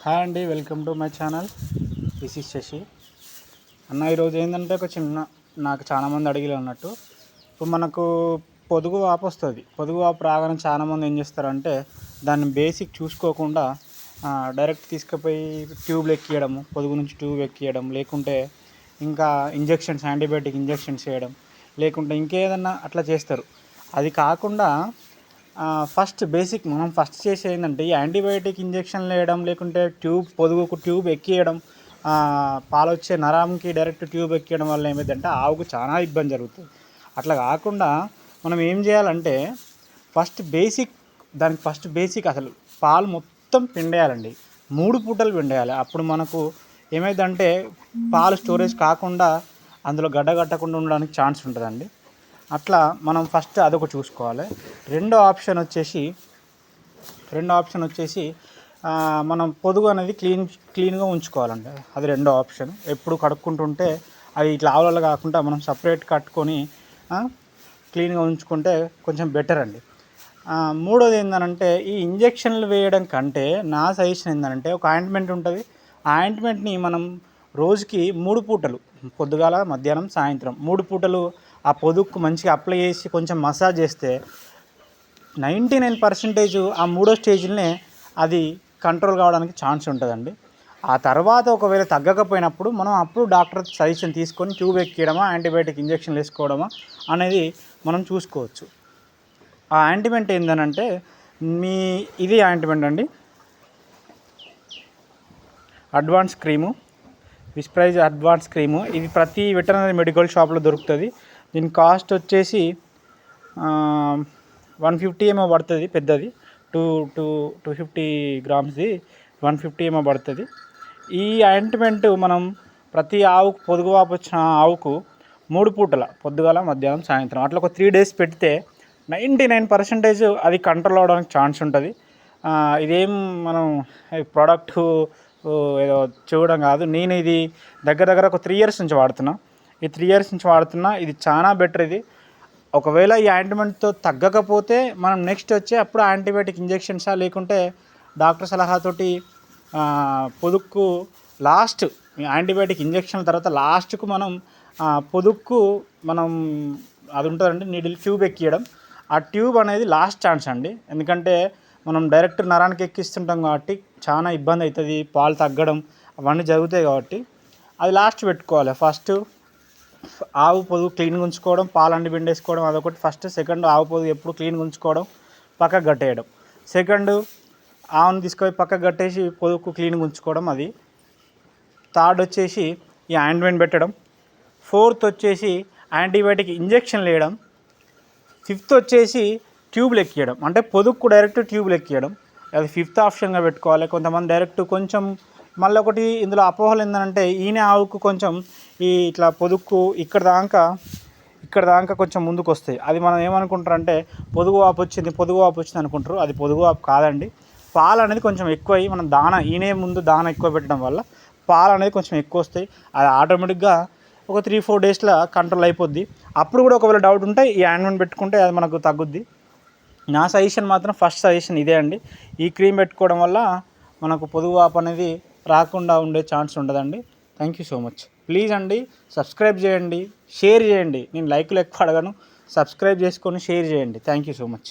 Hi అండి welcome to my channel. This is Sashi అన్న ఈరోజు ఏంటంటే ఒక చిన్న నాకు చాలామంది అడిగిలో ఉన్నట్టు ఇప్పుడు మనకు పొదుగు వాపు వస్తుంది. పొదుగు వాపు రాగానే చాలామంది ఏం చేస్తారంటే దాన్ని బేసిక్ చూసుకోకుండా డైరెక్ట్ తీసుకుపోయి ట్యూబ్లు ఎక్కియడము పొదుగు నుంచి ట్యూబ్ ఎక్కియడం లేకుంటే ఇంకా ఇంజెక్షన్స్ యాంటీబయాటిక్ ఇంజెక్షన్స్ చేయడం లేకుంటే ఇంకేదన్నా అట్లా చేస్తారు. అది కాకుండా ఫస్ట్ బేసిక్ మనం ఫస్ట్ చేసేది ఏంటంటే ఈ యాంటీబయాటిక్ ఇంజెక్షన్లు వేయడం లేకుంటే ట్యూబ్ పొదుగుకు ట్యూబ్ ఎక్కియడం పాలొచ్చే నరంకి నరాంకి డైరెక్ట్ ట్యూబ్ ఎక్కియడం వల్ల ఏమైందంటే ఆవుకు చాలా ఇబ్బంది జరుగుతుంది. అట్లా కాకుండా మనం ఏం చేయాలంటే ఫస్ట్ బేసిక్ దానికి ఫస్ట్ బేసిక్ అసలు పాలు మొత్తం పిండేయాలండి. మూడు పూటలు పిండేయాలి. అప్పుడు మనకు ఏమైందంటే పాలు స్టోరేజ్ కాకుండా అందులో గడ్డ కట్టకుండా ఉండడానికి ఛాన్స్ ఉంటుందండి. అట్లా మనం ఫస్ట్ అదొక చూసుకోవాలి. రెండో ఆప్షన్ వచ్చేసి రెండో ఆప్షన్ వచ్చేసి మనం పొదుగు అనేది క్లీన్ క్లీన్గా ఉంచుకోవాలండి. అది రెండో ఆప్షన్. ఎప్పుడు కడుక్కుంటుంటే అది ఇట్లా ఆవులలో కాకుండా మనం సపరేట్ కట్టుకొని క్లీన్గా ఉంచుకుంటే కొంచెం బెటర్ అండి. మూడోది ఏంటంటే ఈ ఇంజెక్షన్లు వేయడం కంటే నా సజెషన్ ఏంటంటే ఒక ఆయింట్మెంట్ ఉంటుంది. ఆ ఆయింట్మెంట్ని మనం రోజుకి మూడు పూటలు పొద్దుగాల మధ్యాహ్నం సాయంత్రం మూడు పూటలు ఆ పొదుక్కు మంచిగా అప్లై చేసి కొంచెం మసాజ్ చేస్తే నైంటీ నైన్ పర్సెంటేజ్ ఆ మూడో స్టేజ్లోనే అది కంట్రోల్ కావడానికి ఛాన్స్ ఉంటుందండి. ఆ తర్వాత ఒకవేళ తగ్గకపోయినప్పుడు మనం అప్పుడు డాక్టర్ సజెషన్ తీసుకొని ట్యూబ్ ఎక్కియడమా యాంటీబయాటిక్ ఇంజెక్షన్లు వేసుకోవడమా అనేది మనం చూసుకోవచ్చు. ఆ యాంటిమెంట్ ఏంటనంటే మీ ఇది యాంటిమెంట్ అండి. అడ్వాన్స్ క్రీము విస్ప్రైజ్ అడ్వాన్స్ క్రీము ఇది ప్రతి వెటర్నరీ మెడికల్ షాప్లో దొరుకుతుంది. దీని కాస్ట్ వచ్చేసి వన్ ఫిఫ్టీ ఏమో పడుతుంది పెద్దది. టూ టూ టూ ఫిఫ్టీ గ్రామ్స్ది వన్ ఫిఫ్టీ ఏమో పడుతుంది. ఈ ఆయింట్మెంట్ మనం ప్రతి ఆవుకు పొదుగు వాపు వచ్చిన ఆవుకు మూడు పూటల పొద్దుగాల మధ్యాహ్నం సాయంత్రం అట్లా ఒక త్రీ డేస్ పెడితే నైంటీ నైన్ పర్సెంటేజ్ అది కంట్రోల్ అవడానికి ఛాన్స్ ఉంటుంది. ఇదేం మనం ప్రోడక్ట్ ఏదో చూడడం కాదు. నేను ఇది దగ్గర దగ్గర ఒక త్రీ ఇయర్స్ నుంచి వాడుతున్నా. ఈ త్రీ ఇయర్స్ నుంచి వాడుతున్నా ఇది చాలా బెటర్ ఇది. ఒకవేళ ఈ ఆయింట్మెంట్తో తగ్గకపోతే మనం నెక్స్ట్ వచ్చే అప్పుడు యాంటీబయాటిక్ ఇంజెక్షన్సా లేకుంటే డాక్టర్ సలహాతోటి పొదుక్కు లాస్ట్ యాంటీబయాటిక్ ఇంజెక్షన్ తర్వాత లాస్ట్కు మనం పొదుక్కు మనం అది ఉంటుందండి నీడిల్ ట్యూబ్ ఎక్కియడం. ఆ ట్యూబ్ అనేది లాస్ట్ ఛాన్స్ అండి. ఎందుకంటే మనం డైరెక్ట్ నరానికి ఎక్కిస్తుంటాం కాబట్టి చాలా ఇబ్బంది అవుతుంది పాలు తగ్గడం అవన్నీ జరుగుతాయి కాబట్టి. అది లాస్ట్ పెట్టుకోవాలి. ఫస్ట్ ఆవు పొదుగు క్లీన్గా ఉంచుకోవడం పాలండి పిండేసుకోవడం అదొకటి ఫస్ట్ సెకండ్ ఆవు పొదుగు ఎప్పుడు క్లీన్గా ఉంచుకోవడం పక్కకు కట్టేయడం సెకండ్ ఆవును తీసుకొని పక్కకు కట్టేసి పొదుగు క్లీన్గా ఉంచుకోవడం అది. థర్డ్ వచ్చేసి ఈ ఆయింట్మెంట్ పెట్టడం. ఫోర్త్ వచ్చేసి యాంటీబయాటిక్ ఇంజెక్షన్ వేయడం ఫిఫ్త్ వచ్చేసి ట్యూబ్లు ఎక్కియడం అంటే పొదుగుకు డైరెక్ట్ ట్యూబ్లు ఎక్కియడం అది ఫిఫ్త్ ఆప్షన్గా పెట్టుకోవాలి. కొంతమంది డైరెక్ట్ కొంచెం మళ్ళీ ఒకటి ఇందులో అపోహలు ఏంటంటే ఈయన ఆవుకు కొంచెం ఈ ఇట్లా పొదుగు ఇక్కడ దాకా ఇక్కడ దాకా కొంచెం ముందుకు వస్తాయి అది మనం ఏమనుకుంటారంటే పొదుగు వాపు వచ్చింది పొదుగు వాపు వచ్చింది అనుకుంటారు. అది పొదుగు వాపు కాదండి. పాలు అనేది కొంచెం ఎక్కువ అయ్యి మనం దాన ఈనే ముందు దాన ఎక్కువ పెట్టడం వల్ల పాలు అనేది కొంచెం ఎక్కువ వస్తాయి అది ఆటోమేటిక్గా ఒక త్రీ ఫోర్ డేస్లో కంట్రోల్ అయిపోద్ది. అప్పుడు కూడా ఒకవేళ డౌట్ ఉంటే ఈ హ్యాండ్మెంట్ పెట్టుకుంటే అది మనకు తగ్గుద్ది. నా సజెషన్ మాత్రం ఫస్ట్ సజెషన్ ఇదే అండి. ఈ క్రీమ్ పెట్టుకోవడం వల్ల మనకు పొదుగు వాపు అనేది రాకుండా ఉండే ఛాన్స్ ఉండదండి. Thank you so much please అండి సబ్స్క్రైబ్ చేయండి షేర్ చేయండి. నేను లైక్లు ఎక్కువ అడగను. సబ్స్క్రైబ్ చేసుకొని షేర్ చేయండి. Thank you so much